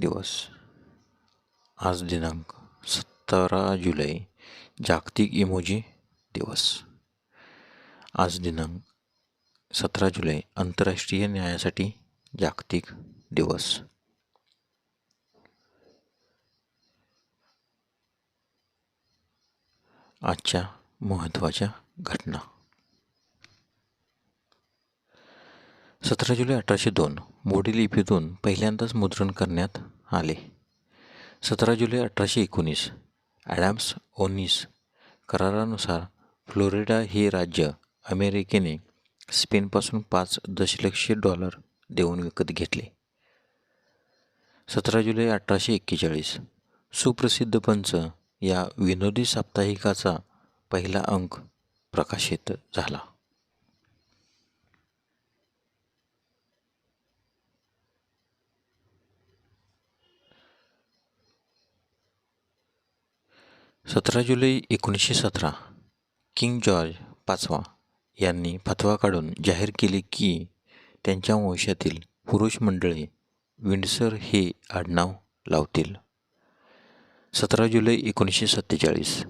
दिवस. आज दिनांक सतरा जुलै जागतिक इमोजी दिवस. आज दिनांक सतरा जुलै आंतरराष्ट्रीय न्यायासाठी जागतिक दिवस. आजच्या महत्त्वाच्या घटना. सतरा जुलै अठराशे दोन मोडी लिपीतून पहिल्यांदाच मुद्रण करण्यात आले. सतरा जुलै अठराशे एकोणीस ॲडॅम्स ओनिस करारानुसार फ्लोरिडा हे राज्य अमेरिकेने स्पेनपासून पाच दशलक्ष डॉलर देऊन विकत घेतले. सतरा जुलै अठराशे एक्केचाळीस सुप्रसिद्ध पंच या विनोदी साप्ताहिकाचा पहिला अंक प्रकाशित झाला. सतरा जुलै एकोणीसशे सतरा किंग जॉर्ज पाचवा यांनी फतवा काढून जाहीर केले की त्यांच्या वंशातील पुरुष मंडळी विंडसर हे आडनाव लावतील. सतरा जुलै एकोणीसशे सत्तेचाळीस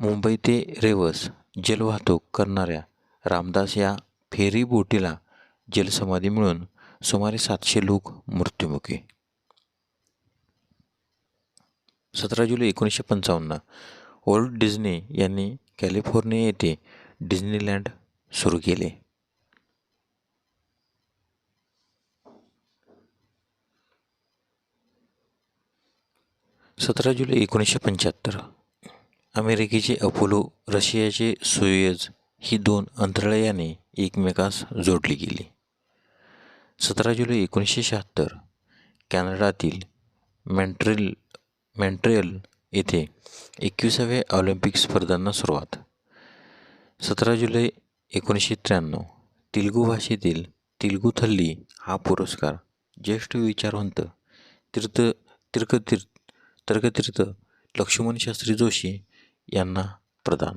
मुंबई ते रेवस जलवाहतूक करणाऱ्या रामदास या फेरी बोटीला जलसमाधी मिळून सुमारे सातशे लोक मृत्युमुखी सतरा जुलै एकोणीसशे पंचावन्न ओल्ड डिझनी यांनी कॅलिफोर्निया येथे डिझनीलँड सुरू केले. सतरा जुलै एकोणीसशे पंच्याहत्तर अमेरिकेचे अपोलो रशियाचे सुयज ही दोन अंतराळयाने एकमेकास जोडली गेली. सतरा जुलै एकोणीसशे शहात्तर कॅनडातील मॅन्ट्रिल मॅन्ट्रियल येथे एकविसाव्या ऑलिम्पिक स्पर्धांना सुरुवात. सतरा जुलै एकोणीसशे त्र्याण्णव तेलुगू भाषेतील तेलुगू थल्ली हा पुरस्कार ज्येष्ठ विचारवंत तीर्थ तिर्कतीर्थ तर्कतीर्थ लक्ष्मण शास्त्री जोशी यांना प्रदान.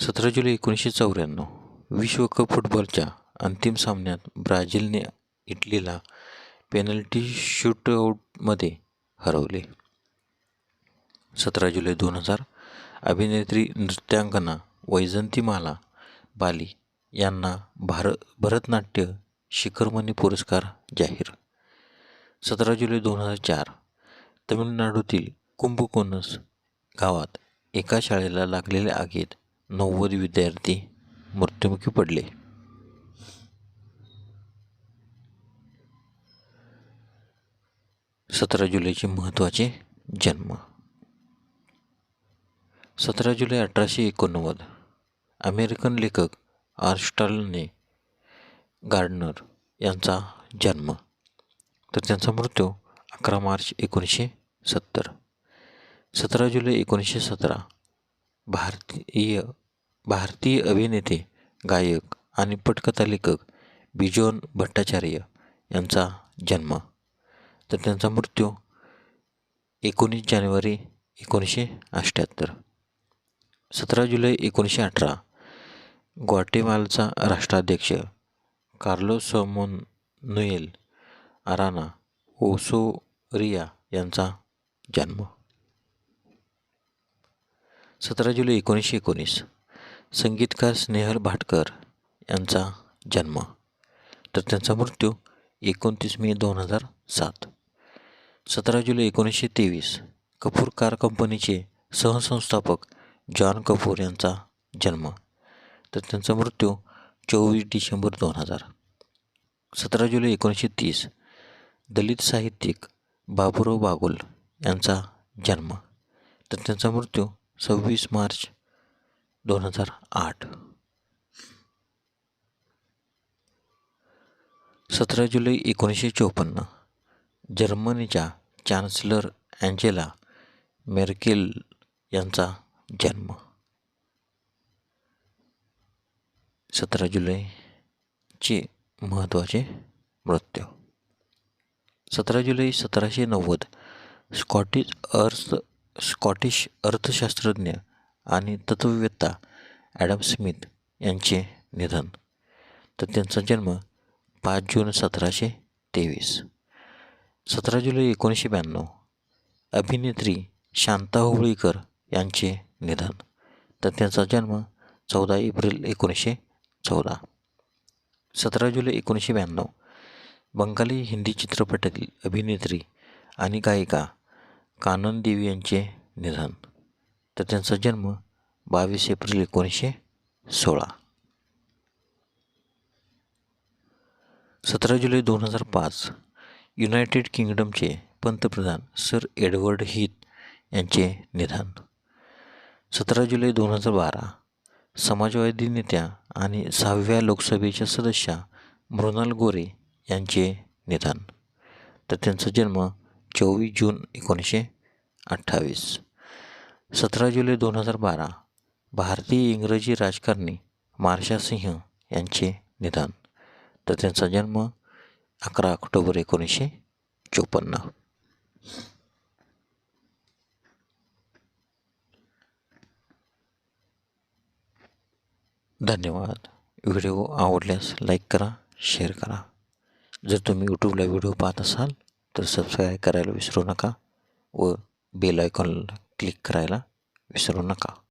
सतरा जुलै एकोणीसशे चौऱ्याण्णव विश्वकप फुटबॉलच्या अंतिम सामन्यात ब्राझीलने इटलीला पेनल्टी शूटआउटमध्ये हरवले. सतरा जुलै दोन हजार. अभिनेत्री नृत्यांगना वैजंतीमाला बाली यांना भार भरतनाट्य शिखरमणी पुरस्कार जाहीर. सतरा जुलै दोन हजार चार. तमिळनाडूतील कुंभकोणस गावात एका शाळेला लागलेल्या आगीत नव्वद विद्यार्थी मृत्युमुखी पडले. सतरा जुलैचे महत्त्वाचे जन्म. सतरा जुलै अठराशे एकोणनव्वद. अमेरिकन लेखक आर्स्टालने गार्डनर यांचा जन्म. तर त्यांचा मृत्यू अकरा मार्च एकोणीसशे सत्तर. सतरा जुलै एकोणीसशे सतरा. भारतीय भारतीय अभिनेते गायक आणि पटकथा लेखक बिजोन भट्टाचार्य यांचा जन्म. तर त्यांचा मृत्यू एकोणीस जानेवारी एकोणीसशे अठ्ठ्याहत्तर. सतरा जुलै एकोणीसशे अठरा ग्वाटेमालचा राष्ट्राध्यक्ष कार्लोस सोमोन नुएल आराना ओसोरिया यांचा जन्म. सतरा जुलै एकोणीसशे एकोणीस संगीतकार स्नेहल भाटकर यांचा जन्म. तर त्यांचा मृत्यू एकोणतीस मे दोन हजार सात. सतरा जुलै एकोणीसशे तेवीस कपूर कार कंपनीचे सहसंस्थापक जॉन कपूर यांचा जन्म. तर त्यांचा मृत्यू चोवीस डिसेंबर दोन हजार. सतरा जुलै एकोणीसशे तीस दलित साहित्यिक बाबुराव बागुल यांचा जन्म. तर त्यांचा मृत्यू सव्वीस मार्च दोन हजार आठ. सतरा जुलै एकोणीसशे चोपन्न जर्मनीच्या चान्सलर अँजेला मेर्केल यांचा जन्म. सतरा जुलैचे महत्त्वाचे मृत्यू. सतरा जुलै सतराशे नव्वद स्कॉटिश अर्थ स्कॉटिश अर्थशास्त्रज्ञ आणि तत्त्ववेत्ता ॲडम स्मिथ यांचे निधन. तर त्यांचा जन्म पाच जून सतराशे तेवीस. सतरा जुलै एकोणीसशे ब्याण्णव अभिनेत्री शांता होळीकर यांचे निधन. तर त्यांचा जन्म चौदा एप्रिल एकोणीसशे चौदा. सतरा जुलै एकोणीसशे ब्याण्णव बंगाली हिंदी चित्रपटातील अभिनेत्री आणि गायिका कानन देवी यांचे निधन. तर त्यांचा जन्म बावीस एप्रिल एकोणीसशे सोळा. सतरा जुलै दोन हजार पाच युनायटेड किंगडमचे पंतप्रधान सर एडवर्ड हीथ यांचे निधन. सतरा जुलै दोन हजार बारा समाजवादी नेत्या आणि सहाव्या लोकसभेच्या सदस्या मृणाल गोरे यांचे निधन. तर त्यांचा जन्म चोवीस जून एकोणीसशे अठ्ठावीस. सतरा जुलै दोन हजार बारा भारतीय इंग्रजी राजकारणी मार्शा सिंह यांचे निधन. तर त्यांचा जन्म अकरा ऑक्टोबर एकोणीसशे चोपन्न. धन्यवाद. व्हिडिओ आवडल्यास लाईक करा शेअर करा. जर तुम्ही यूट्यूबला व्हिडिओ पाहत असाल तर सबस्क्राईब करायला विसरू नका व बेल आयकॉनला क्लिक करायला विसरू नका.